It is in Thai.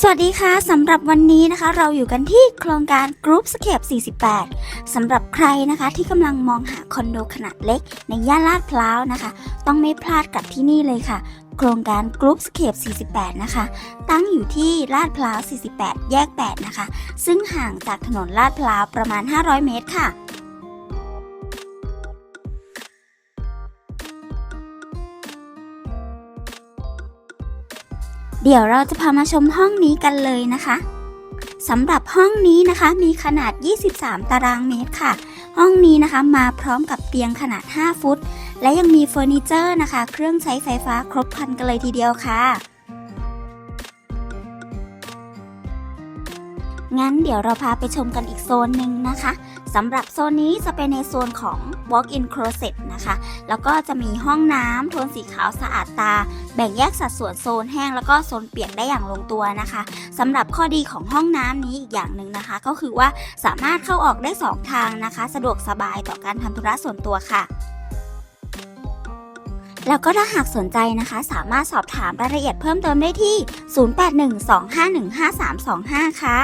สวัสดีค่ะสำหรับวันนี้นะคะ เราอยู่กันที่โครงการ Group Scape 48สำหรับใครนะคะที่กำลังมองหาคอนโดขนาดเล็ก ในย่านลาดพร้าวนะคะ ต้องไม่พลาดกับที่นี่เลยค่ะ โครงการ Group Scape 48 นะคะ ตั้งอยู่ที่ลาดพร้าว 48 แยก 8 นะคะ ซึ่งห่างจากถนนลาดพร้าวประมาณ 500 เมตรค่ะ เดี๋ยวเราจะพามาชมห้องนี้กันเลยนะคะสำหรับห้องนี้นะคะมีขนาด 23 ตารางเมตรค่ะ ห้องนี้นะคะมาพร้อมกับเตียงขนาด 5 ฟุต และยังมีเฟอร์นิเจอร์นะคะ เครื่องใช้ไฟฟ้าครบครันกันเลยทีเดียวค่ะ งั้นเดี๋ยวเราพาไปชมกันอีกโซนหนึ่งนะคะสำหรับโซนนี้จะเป็นในโซนของ walk-in closet นะคะ แล้วก็จะมีห้องน้ำโทนสีขาวสะอาดตา แบ่งแยกสัดส่วนโซนแห้งแล้วก็โซนเปียกได้อย่างลงตัวนะคะสำหรับข้อดีของห้องน้ำนี้อีกอย่างหนึ่งนะคะ ก็คือว่าสามารถเข้าออกได้ 2 ทางนะคะ สะดวกสบายต่อการทำธุระส่วนตัวค่ะแล้วก็ถ้าหากสนใจนะคะ สามารถสอบถามรายละเอียดเพิ่มเติมได้ที่ 0812515325 ค่ะ